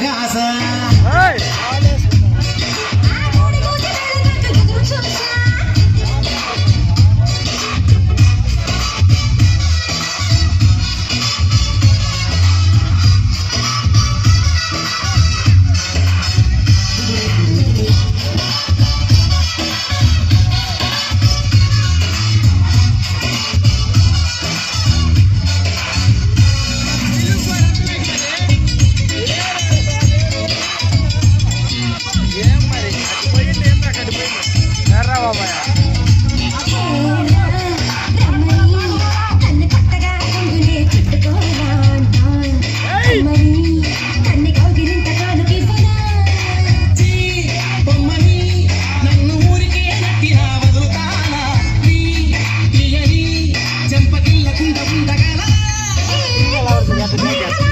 Gaza आवडतं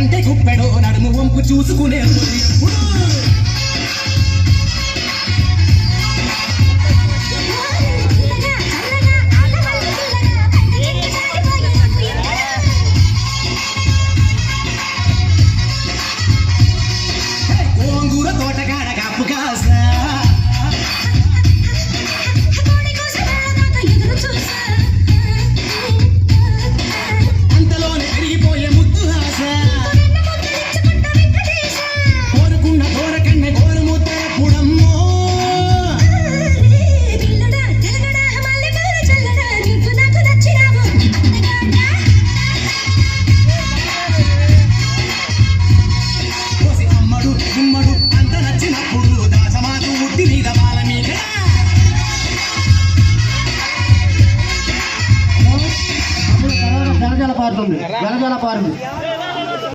కంటే గుప్పెడో నడుము వంపు చూసుకునే వెనకాల పార్మి